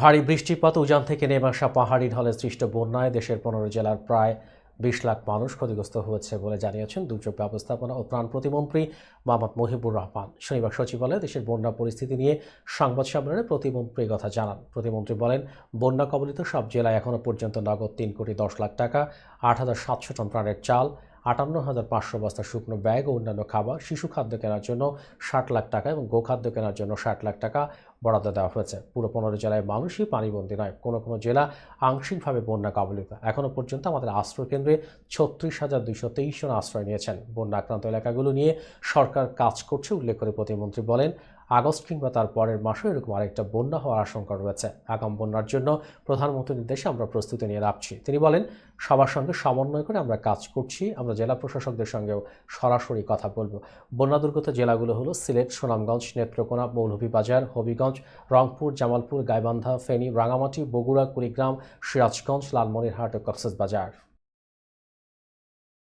ভারী বৃষ্টিপাত উজান থেকে নেমে আসা পাহাড়ি ঢলে সৃষ্ট বন্যায় দেশের পনেরো জেলার প্রায় বিশ লাখ মানুষ ক্ষতিগ্রস্ত হয়েছে বলে জানিয়েছেন দুর্যোগ ব্যবস্থাপনা ও ত্রাণ প্রতিমন্ত্রী মোহাম্মদ মহিবুর রহমান। শনিবার সচিবালয়ে দেশের বন্যা পরিস্থিতি নিয়ে সংবাদ সম্মেলনে প্রতিমন্ত্রী কথা জানান। প্রতিমন্ত্রী বলেন, বন্যা কবলিত সব জেলায় এখনও পর্যন্ত নগদ তিন কোটি দশ লাখ টাকা, আট হাজার সাতশো টন প্রাণের চাল আটান্ন হাজার পাঁচশো বস্তা শুকনো ব্যাগ ও অন্যান্য খাবার, শিশু খাদ্য কেনার জন্য ষাট লাখ টাকা এবং গোখাদ্য কেনার জন্য ষাট লাখ টাকা বরাদ্দ দেওয়া হয়েছে। পুরো পনেরো জেলায় মানুষই পানিবন্দী নয়, কোনো কোনো জেলা আংশিকভাবে বন্যা কবলিত। এখনও পর্যন্ত আমাদের আশ্রয় কেন্দ্রে ছত্রিশ হাজার দুইশো তেইশ জন আশ্রয় নিয়েছেন। বন্যা আক্রান্ত এলাকাগুলো নিয়ে সরকার কাজ করছে, উল্লেখ করে প্রতিমন্ত্রী বলেন আগস্ট কিংবা তার পরের মাসেও এরকম আরেকটা বন্যা হওয়ার আশঙ্কা রয়েছে। আগাম বন্যার জন্য প্রধানমন্ত্রীর নির্দেশে আমরা প্রস্তুতি নিয়ে রাখছি। তিনি বলেন, সবার সঙ্গে সমন্বয় করে আমরা কাজ করছি। আমরা জেলা প্রশাসকদের সঙ্গেও সরাসরি কথা বলব। বন্যা দুর্গত জেলাগুলো হলো সিলেট, সুনামগঞ্জ, নেত্রকোনা, মৌলভীবাজার, হবিগঞ্জ, রংপুর, জামালপুর, গাইবান্ধা, ফেনী রাঙামাটি বগুড়া, কুড়িগ্রাম, সিরাজগঞ্জ, লালমনিরহাট ও কক্সবাজার।